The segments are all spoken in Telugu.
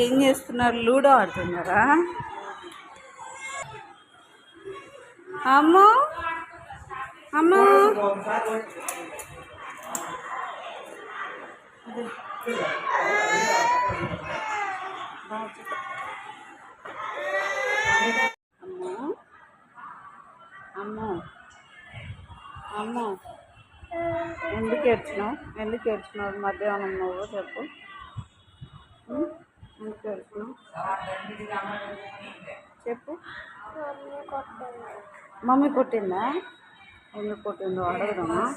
ఏం చేస్తున్నారు? లూడో ఆడుతున్నారా? అమ్మో! అమ్మో! అమ్మో! అమ్మో! అమ్మో! ఎందుకు ఏడ్చినావు? ఎందుకు ఏడ్చినావు? మధ్యాహ్నం నువ్వు చెప్పు. ఎందుకు చెప్పు. మమ్మీ కొట్టిందా? ఎందుకు కొట్టిందో అడగదమ్మా.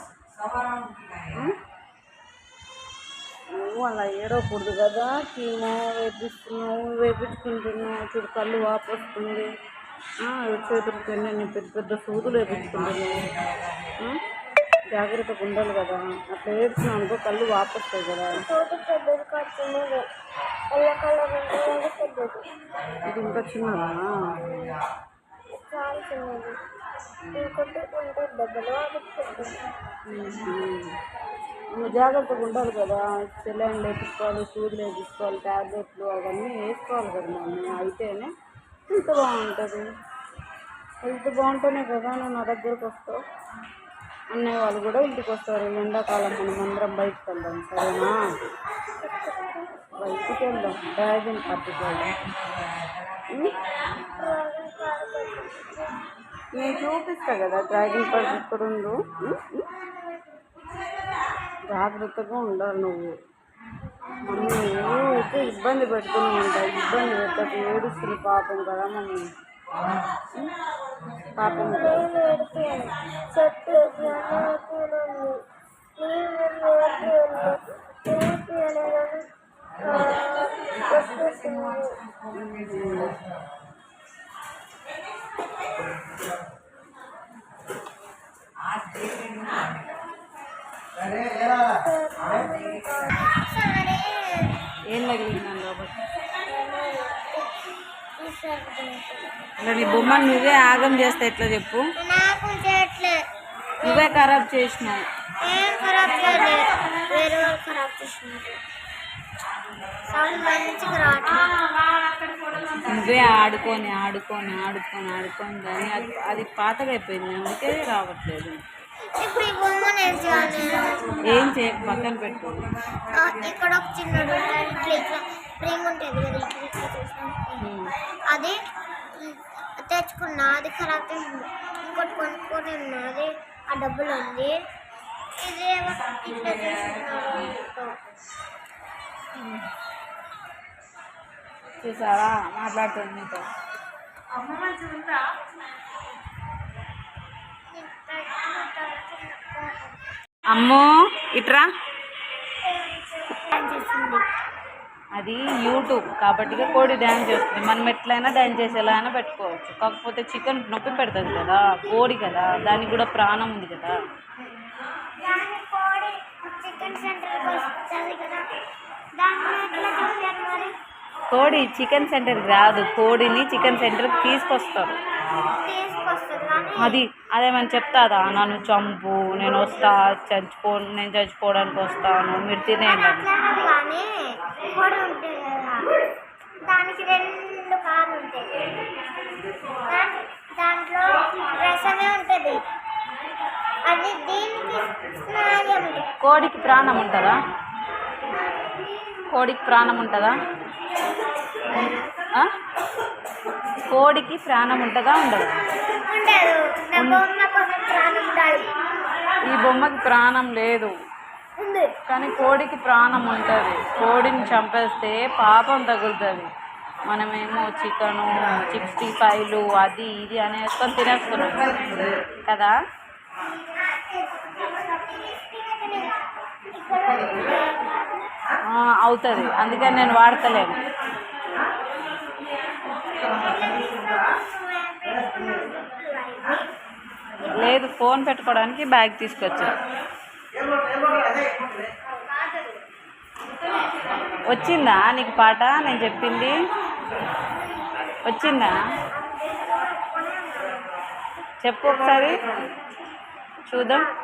నువ్వు అలా ఏడవకూడదు కదా. కీమో వేపిస్తున్నావు వేపించుకుంటున్నావు చూడు కళ్ళు వాపొస్తుంది. ఆ, చేతులకు ఎన్ని పెద్ద పెద్ద సూదులు వేపించుకుంటున్నావు జాగ్రత్తగా ఉండాలి కదా. అట్లా వేపిస్తున్నావు అనుకో కళ్ళు వాపొస్తాయి కదా. ఎల్ల కలర్ ఉంటుంది పెద్దది. ఇది ఇంకా చిన్నదా? చాలా చిన్నది. ఇంకొకటి ఉంటుంది డబ్బులు అది పెద్దది. నువ్వు జాగ్రత్తగా ఉండాలి కదా. సెలైన్ వేపించుకోవాలి సూదులు వేపించుకోవాలి ట్యాబ్లెట్లు అవన్నీ వేసుకోవాలి కదా మమ్మీ. అయితేనే హెల్త్ బాగుంటుంది. హెల్త్ బాగుంటేనే కదా నువ్వు నా దగ్గరకు వస్తావు. అన్నయ్య వాళ్ళు కూడా ఇంటికి వస్తారు. ఎండాకాలం మనం అందరం బయటకు వెళ్దాం. సరేనా? బయటికి వెళ్దాం డ్రాగన్ పార్టీకి నేను చూపిస్తా కదా డ్రాగన్ పార్క్ ఇక్కడ ఉండు జాగ్రత్తగా ఉండాలి నువ్వు మమ్మీ అయితే ఇబ్బంది పెడుతూనే ఉంటాయి ఇబ్బంది పెట్టకు ఏడుస్తుంది పాపం కదా మమ్మీ పాపం కదా చెట్టు ఏం ఇలా నీ బొమ్మను నువ్వే ఆగం చేస్తే ఎట్లా చెప్పు? నువ్వే ఖరాబ్ చేసినావు. నువ్వే ఆడుకొని ఆడుకొని ఆడుకొని ఆడుకొని దాన్ని అది అది పాతగా అయిపోయింది అందుకే రావట్లేదు. ఏం చేయ పక్కన పెట్టు. ఆ, ఇక్కడ ఒక ఇట్లా రింగ్ ఉంటుంది కదా. అది తెచ్చుకున్నా అది ఖరాబ్ అయింది. ఇంకోటి కొనుక్కొని ఉన్నా అది ఆ డబ్బులు ఉంది. ఇట్లా చేసుకున్నారు చూసావా? మాట్లాడుతుంది నీతో. అమ్మో ఇట్రా. అది యూట్యూబ్ కాబట్టి కోడి డ్యాన్స్ చేస్తుంది. మనం ఎట్లయినా డ్యాన్స్ చేసేలా అయినా పెట్టుకోవచ్చు. కాకపోతే చికెన్ నొప్పి పెడుతుంది కదా కోడి కదా దానికి కూడా ప్రాణం ఉంది కదా. చికెన్ వస్తుంది కదా. కోడి చికెన్ సెంటర్కి రాదు కోడిని చికెన్ సెంటర్కి తీసుకొస్తారు. అది అదేమని చెప్తాదా? నన్ను చంపు నేను వస్తా చచ్చిపో నేను చచ్చిపోవడానికి వస్తాను మీరు తినేయండి అని. అట్లనదు కానీ కోడి ఉంటుంది కదా దానికి రెండు కాళ్ళు ఉంటాయి. దా- దాంట్లో రసమే ఉంటుంది. అది దీనికి స్నాయం ఉంటుంది కోడికి ప్రాణం ఉంటుందా? కోడికి ప్రాణం ఉంటుందా? కోడికి ప్రాణం ఉంటుందా? ఉండదు? ఈ బొమ్మకి ప్రాణం లేదు. కానీ కోడికి ప్రాణం ఉంటుంది. కోడిని చంపేస్తే పాపం తగులుతుంది. మనమేమో చికెను సిక్స్టీ ఫైవ్లు అది ఇది అనేసుకొని తినేస్తున్నాం. కదా? ఆ, అవుతుంది. అందుకని నేను వాడతలేను. లేదు ఫోన్ పెట్టుకోవడానికి బ్యాగ్ తీసుకొచ్చా. వచ్చిందా నీకు పాట? నేను చెప్పింది. వచ్చిందా? చెప్పు ఒకసారి. చూద్దాం.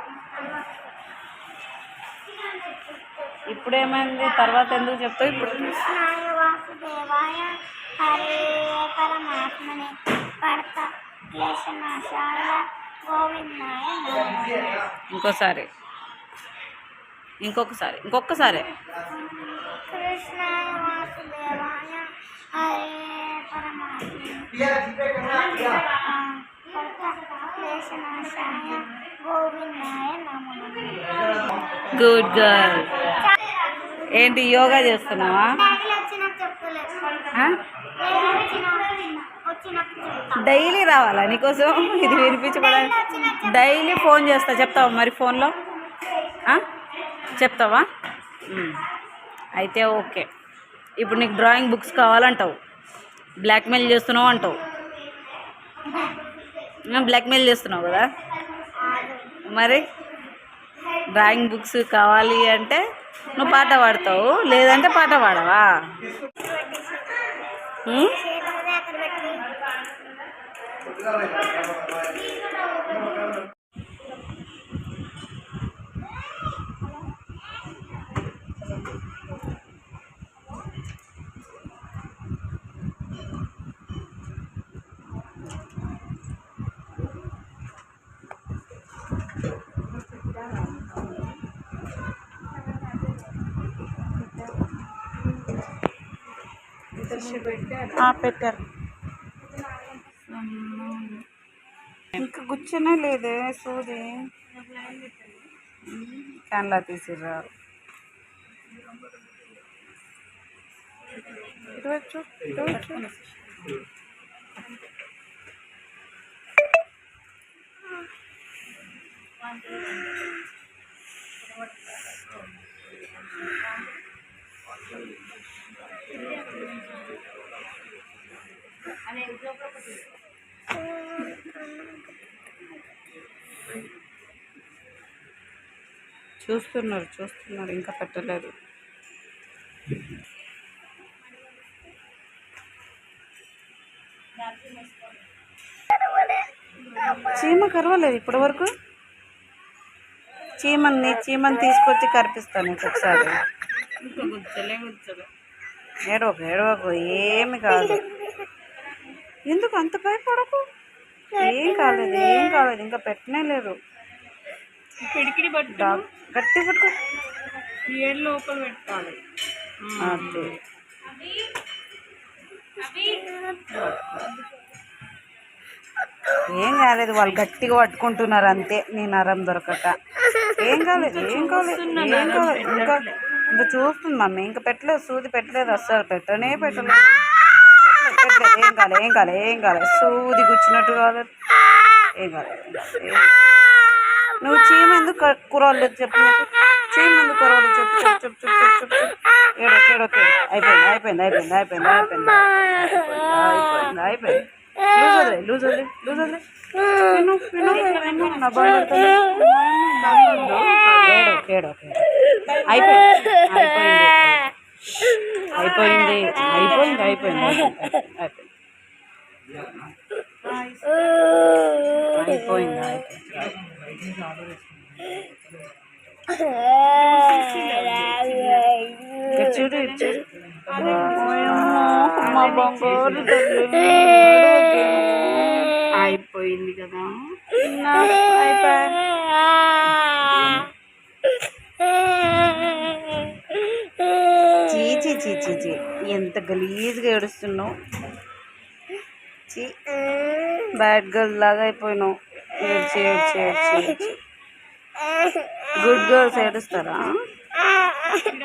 ఇప్పుడు ఏమైంది తర్వాత ఎందుకు చెప్తావు ఇప్పుడు? స్నాయవా వాసుదేవాయ హరే పరమాత్మనే పడత క్లేశనాశాయ గోవిందాయ నమః ఇంకోసారి. ఇంకొకసారి. ఇంకొకసారి. కృష్ణ వాసుదేవాయ హరే పరమాత్మనే. క్లేశనాశాయ గోవిందాయ నమః గుడ్ గర్ల్. ఏంటి యోగా చేస్తున్నావా? డైలీ రావాలా నీకోసం? ఇది వినిపించుకోవడానికి డైలీ ఫోన్ చేస్తా చెప్తావా మరి ఫోన్లో? చెప్తావా. అయితే ఓకే. ఇప్పుడు నీకు డ్రాయింగ్ బుక్స్ కావాలంటావు. బ్లాక్మెయిల్ చేస్తున్నావు అంటావు. బ్లాక్మెయిల్ చేస్తున్నావు కదా? మరి? డ్రాయింగ్ బుక్స్ కావాలి అంటే నువ్వు పాట పాడతావు? లేదంటే పాట పాడవా ఉమ్? చేతులు అక్కడ పెట్టి పెట్టారు. ఇంకా కూర్చొనే లేదే సూది. ఫ్యాన్లా తీసిర్రారు ఇటువైపు చూ, ఇటువైపు చూ. చూస్తున్నారు చూస్తున్నారు ఇంకా పెట్టలేదు. చీమ కరవలేదు ఇప్పటి వరకు చీమని చీమని తీసుకొచ్చి కరిపిస్తాను ఇంకొకసారి. ఒకసారి ఏడవకు ఏడవకు ఏమి కాదు. ఎందుకు అంత భయపడకు? ఏం కాలేదు ఏం కాలేదు ఇంకా పెట్టనే లేదు పిడికిడి పట్టు. గట్టి పట్టుకో. ఏడు లోపల పెట్టుకోవాలి అదే. ఏం కాలేదు వాళ్ళు గట్టిగా పట్టుకుంటున్నారు అంతే. నీ నరం దొరకక. ఏం కాలేదు ఏం కాలేదు ఏం కాలేదు. ఇంకా ఇంకా చూస్తుంది మమ్మీ. ఇంకా పెట్టలేదు సూది పెట్టలేదు అస్సలు పెట్టనే పెట్టలేదు. పెట్టలేదు, ఏం కాలేదు ఏం కాలేదు ఏం కాలేదు. సూది ఏం కాలేదు ఏం కాలేదు, ఏం కాలేదు. నువ్వు చీమ ఎందుకు క- చెప్పు నాకు. చీమ ఎందుకు కురవలేదు చెప్పు చెప్పు చెప్పు చెప్పు చెప్పు చెప్పు. చెప్పు ఏడో ఏడో. అయిపోయింది అయిపోయింది అయిపోయింది అయిపోయింది అయిపోయింది. అయిపోయింది అయిపోయింది. లూజ్ వదిలే లూజ్ వదిలే లూజ్ వదిలే. విను విను నా బాగుంటుంది అయిపోయింది. అయిపోయింది అయిపోయింది అయిపోయింది. అయిపోయింది అయిపోయింది అయిపోయింది. చూడు చూడు మా బంగారు. అయిపోయింది కదా అయిపోయి చీ చీ చీ చీ చీ. ఎంత గలీజ్గా ఏడుస్తున్నావు. చీ. బ్యాడ్ గర్ల్ లాగా అయిపోయినావు. ఏడ్చి ఏడ్చి ఏడ్చి ఏడ్చి గుడ్ గర్ల్స్ ఏడుస్తారా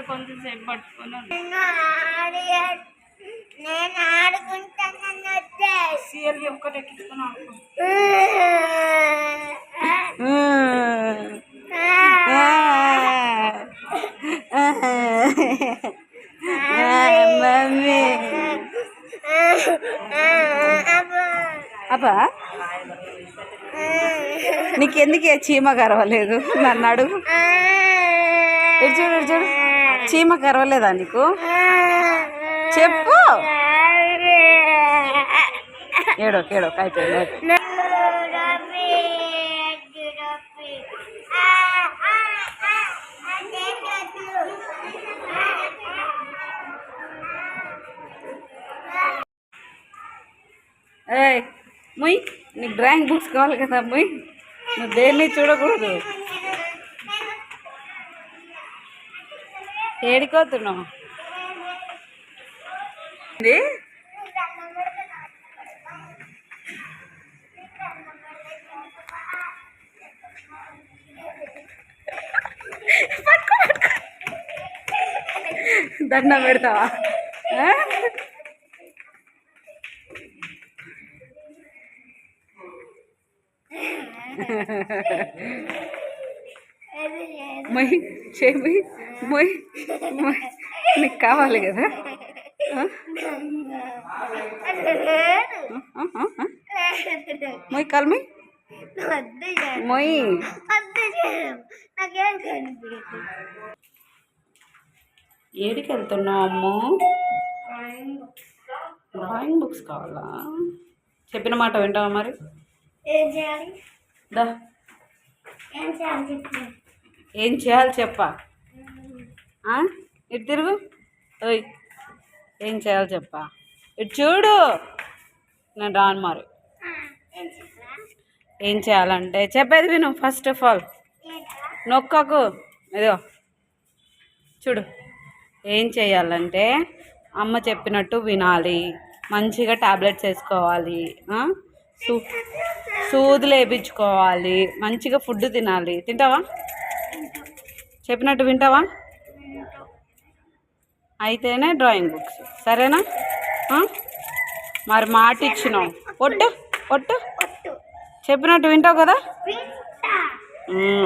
కొంచెంసేపు పట్టుకొని ఉండు. నీకెందుకే చీమ కరవలేదు నన్ను అడుగు. ఇటు చూడు ఇటు చూడు. చీమ కరవలేదా నీకు? చెప్పు. ఏడో ఏడో అయిపోయింది. ఏయ్ ముయ్ నీకు డ్రాయింగ్ బుక్స్ కావాలి కదా ముయ్. నువ్వు దేన్ని చూడకూడదు. ఏడికోతున్నావు? దండం పెడతావా? మొయ్ చేయి మొయ్ మొయ్ నీకు కావాలి కదా. మొయ్ కల్మి. మొయ్ ఏడికి వెళ్తున్నావు అమ్ము? డ్రాయింగ్ బుక్స్ కావాలా? చెప్పిన మాట వింటావా మరి? ఏం చేయాలి? దా. ఏం చేయాలి చెప్పా? ఇటు తిరుగు. ఓయ్ ఏం చేయాలి చెప్పా? ఇటు చూడు. నేను రాను మరి. ఏం చేయాలంటే చెప్పేది విను ఫస్ట్ ఆఫ్ ఆల్ నొక్కకు. ఇదో చూడు. ఏం చేయాలంటే అమ్మ చెప్పినట్టు వినాలి. మంచిగా టాబ్లెట్స్ వేసుకోవాలి. సూ సూదులు వేయించుకోవాలి మంచిగా ఫుడ్ తినాలి. తింటావా? చెప్పినట్టు వింటావా? అయితేనే డ్రాయింగ్ బుక్స్. సరేనా? మరి మాట ఇచ్చినావు ఒట్టు ఒట్టు. చెప్పినట్టు వింటావు కదా?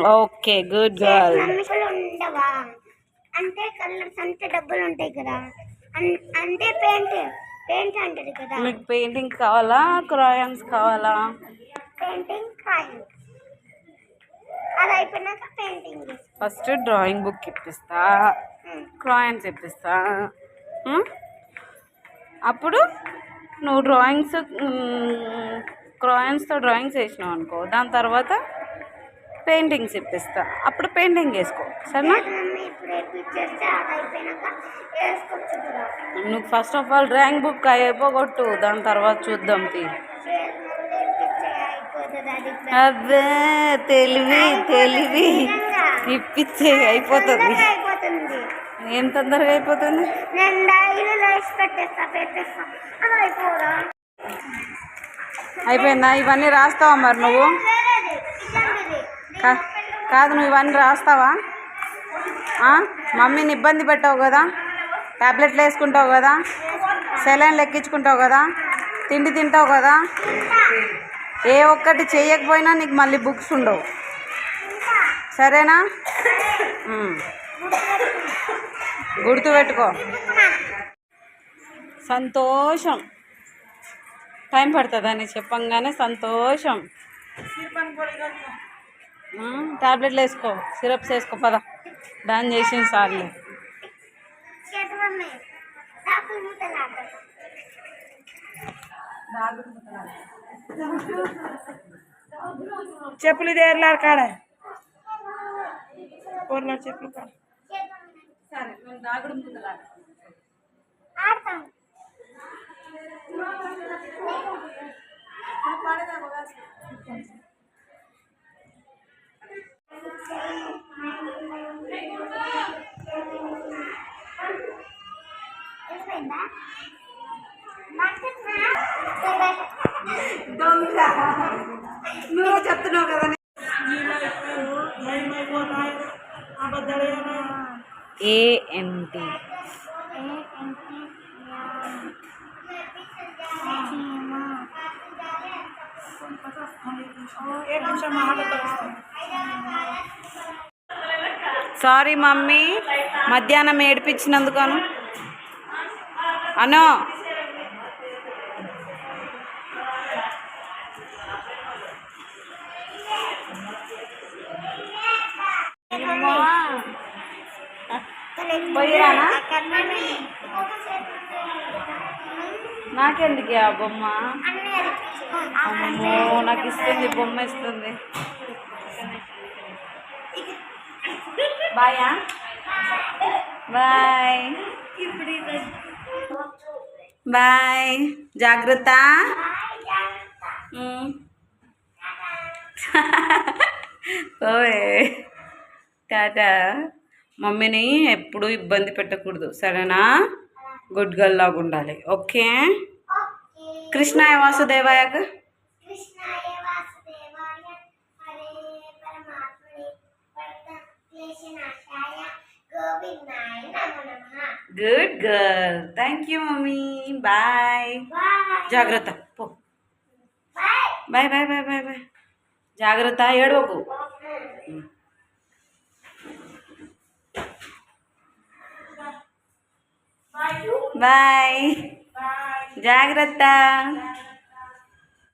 Okay good girl. నమ్మకాలు ఉండవా? అంటే కలర్స్ అంటే డబ్బులు ఉంటాయి కదా. అన్- అంటే పెయింట్ పెయింట్ అంటది కదా. మీకు పెయింటింగ్ కావాలా? క్రాయన్స్ కావాలా? పెయింటింగ్ అది అయిపోయినాక పెయింటింగ్ ఫస్ట్ డ్రాయింగ్ బుక్ ఇప్పిస్తా. క్రాయన్స్ ఇప్పిస్తా? అప్పుడు నువ్వు డ్రాయింగ్స్ క్రాయన్స్తో డ్రాయింగ్స్ వేసినావు అనుకో దాని తర్వాత పెయింటింగ్స్ ఇప్పిస్తా. అప్పుడు పెయింటింగ్ వేసుకో. సరేనా? నువ్వు first of all drawing book అయిపోగొట్టు దాని తర్వాత చూద్దాం తీ అదే తెలివి తెలివి. ఇప్పిచ్చే అయిపోతుంది. ఏం తొందరగా అయిపోతుంది? అయిపోయిందా? ఇవన్నీ రాస్తావా మరి నువ్వు? కాదు నువ్వు ఇవన్నీ రాస్తావా? మమ్మీని ఇబ్బంది పెట్టావు కదా? టాబ్లెట్లు వేసుకుంటావు కదా? సెలైన్లు ఎక్కించుకుంటావు కదా? తిండి తింటావు కదా? ఏ ఒక్కటి చేయకపోయినా నీకు మళ్ళీ బుక్స్ ఉండవు. సరేనా. గుర్తుపెట్టుకో సంతోషం. టైం పడుతుందా అని చెప్పంగానే సంతోషం. టాబ్లెట్లు వేసుకో సిరప్స్ వేసుకో పద. డాన్ చేసిన సార్లు. చెప్పులు ఇది ఎర్లాడు కాడ? ఊర్లో చెప్పులు కాడ. సరే దొంగ. నువ్వు చెప్తున్నావు కదా ఏఎన్టీ సారీ మమ్మీ. మధ్యాహ్నం ఏడిపించినందుకను. అనో నాకెందుకు ఆ బొమ్మ. అమ్మో నాకు ఇస్తుంది బొమ్మ ఇస్తుంది. బాయా? బాయ్. బాయ్. జాగ్రత్త. ఓయ్. టాటా. మమ్మీని ఎప్పుడు ఇబ్బంది పెట్టకూడదు సరేనా? గుడ్ గర్ల్ లాగా ఉండాలి ఓకే? ఓకే కృష్ణాయ వాసుదేవాయక కృష్ణాయ వాసుదేవాయ హరే పరమాత్మనే క్లేశనాశాయ గోవిందాయ నమో నమః good girl thank you mummy bye bye జాగ్రత్త పో bye bye bye bye bye bye జాగ్రత్త ఏడవకు బాయ్ జాగ్రత్త